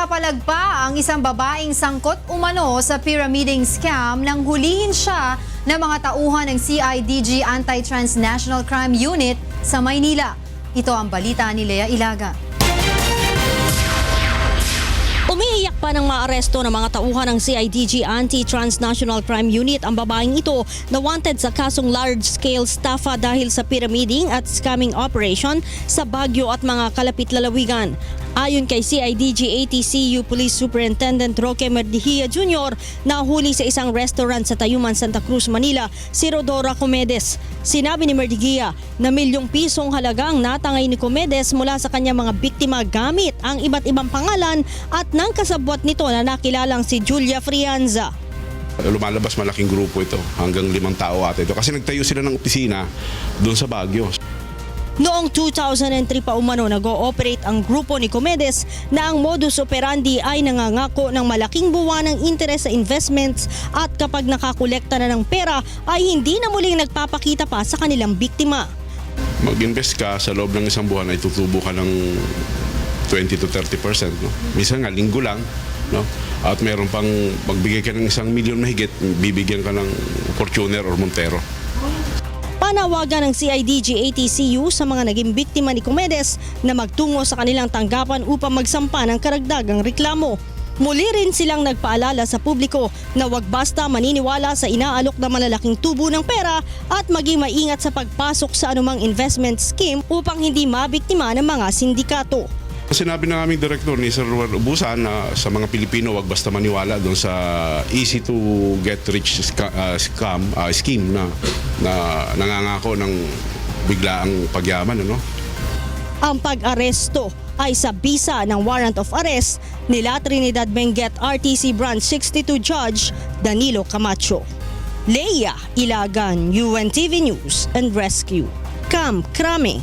Nakapalag pa ang isang babaeng sangkot umano sa pyramiding scam nang hulihin siya ng mga tauhan ng CIDG Anti-Transnational Crime Unit sa Maynila. Ito ang balita ni Lea Ilaga. Umiiyak pa ng maaresto ng mga tauhan ng CIDG Anti-Transnational Crime Unit ang babaeng ito na wanted sa kasong large-scale staffa dahil sa pyramiding at scamming operation sa Baguio at mga kalapit lalawigan. Ayon kay CIDG ATCU Police Superintendent Roque Merdihia Jr., nahuli sa isang restaurant sa Tayuman, Santa Cruz, Manila, si Rodora Comedes. Sinabi ni Merdihia na milyong pisong halagang natangay ni Comedes mula sa kanyang mga biktima gamit ang iba't ibang pangalan at ng kasabwat nito na nakilalang si Julia Frianza. Lumalabas malaking grupo ito, hanggang limang tao ata ito. Kasi nagtayo sila ng opisina doon sa Baguio. Noong 2003 pa umano nag-ooperate ang grupo ni Comedes na ang modus operandi ay nangangako ng malaking buwan ng interes sa investments at kapag nakakolekta na ng pera ay hindi na muling nagpapakita pa sa kanilang biktima. Mag-invest ka sa loob ng isang buwan ay tutubo ka ng 20 to 30 percent. No? Minsan nga, linggo lang. No? At meron pang magbigay ka ng isang milyon mahigit, bibigyan ka ng Fortuner or Montero. Panawagan ng CIDG ATCU sa mga naging biktima ni Comedes na magtungo sa kanilang tanggapan upang magsampa ng karagdagang reklamo. Muli rin silang nagpaalala sa publiko na wag basta maniniwala sa inaalok na malalaking tubo ng pera at maging maingat sa pagpasok sa anumang investment scheme upang hindi mabiktima ng mga sindikato. Sinabi na aming direktor ni Sir Ruel Ubusan na sa mga Pilipino wag basta maniwala doon sa easy to get rich ah, scam ah, scheme na na nangangako ng biglaang pagyaman ano. Ang pag-aresto ay sa bisa ng warrant of arrest nila Trinidad Benguet RTC Branch 62 Judge Danilo Camacho. Leia Ilagan, UNTV News and Rescue. Cam Krame,